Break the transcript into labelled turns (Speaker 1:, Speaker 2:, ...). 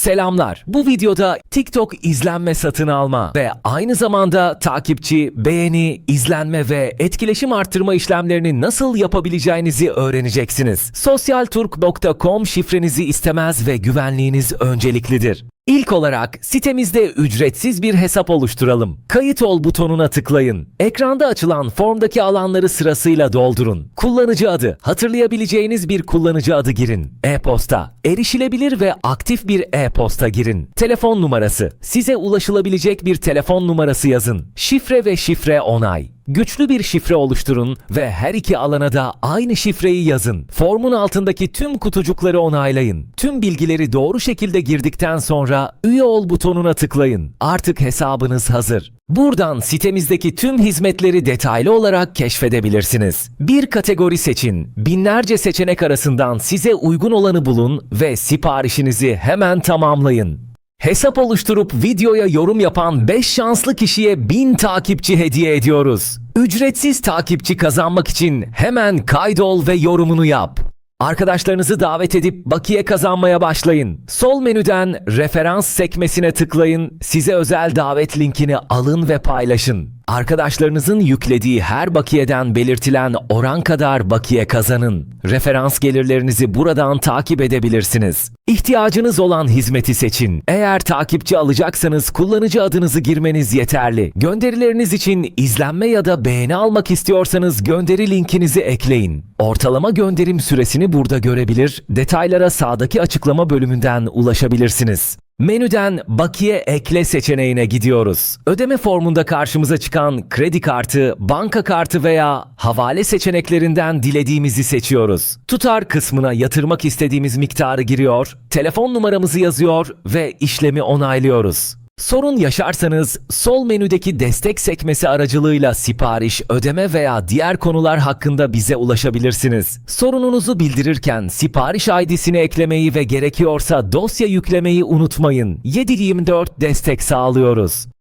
Speaker 1: Selamlar. Bu videoda TikTok izlenme satın alma ve aynı zamanda takipçi, beğeni, izlenme ve etkileşim arttırma işlemlerini nasıl yapabileceğinizi öğreneceksiniz. Sosyalturk.com şifrenizi istemez ve güvenliğiniz önceliklidir. İlk olarak sitemizde ücretsiz bir hesap oluşturalım. Kayıt ol butonuna tıklayın. Ekranda açılan formdaki alanları sırasıyla doldurun. Kullanıcı adı, hatırlayabileceğiniz bir kullanıcı adı girin. E-posta, erişilebilir ve aktif bir e-posta girin. Telefon numarası, size ulaşılabilecek bir telefon numarası yazın. Şifre ve şifre onay. Güçlü bir şifre oluşturun ve her iki alana da aynı şifreyi yazın. Formun altındaki tüm kutucukları onaylayın. Tüm bilgileri doğru şekilde girdikten sonra üye ol butonuna tıklayın. Artık hesabınız hazır. Buradan sitemizdeki tüm hizmetleri detaylı olarak keşfedebilirsiniz. Bir kategori seçin, binlerce seçenek arasından size uygun olanı bulun ve siparişinizi hemen tamamlayın. Hesap oluşturup videoya yorum yapan 5 şanslı kişiye 1000 takipçi hediye ediyoruz. Ücretsiz takipçi kazanmak için hemen kaydol ve yorumunu yap. Arkadaşlarınızı davet edip bakiye kazanmaya başlayın. Sol menüden referans sekmesine tıklayın. Size özel davet linkini alın ve paylaşın. Arkadaşlarınızın yüklediği her bakiyeden belirtilen oran kadar bakiye kazanın. Referans gelirlerinizi buradan takip edebilirsiniz. İhtiyacınız olan hizmeti seçin. Eğer takipçi alacaksanız kullanıcı adınızı girmeniz yeterli. Gönderileriniz için izlenme ya da beğeni almak istiyorsanız gönderi linkinizi ekleyin. Ortalama gönderim süresini burada görebilir, detaylara sağdaki açıklama bölümünden ulaşabilirsiniz. Menüden bakiye ekle seçeneğine gidiyoruz. Ödeme formunda karşımıza çıkan kredi kartı, banka kartı veya havale seçeneklerinden dilediğimizi seçiyoruz. Tutar kısmına yatırmak istediğimiz miktarı giriyor, telefon numaramızı yazıyor ve işlemi onaylıyoruz. Sorun yaşarsanız sol menüdeki destek sekmesi aracılığıyla sipariş, ödeme veya diğer konular hakkında bize ulaşabilirsiniz. Sorununuzu bildirirken sipariş ID'sini eklemeyi ve gerekiyorsa dosya yüklemeyi unutmayın. 7/24 destek sağlıyoruz.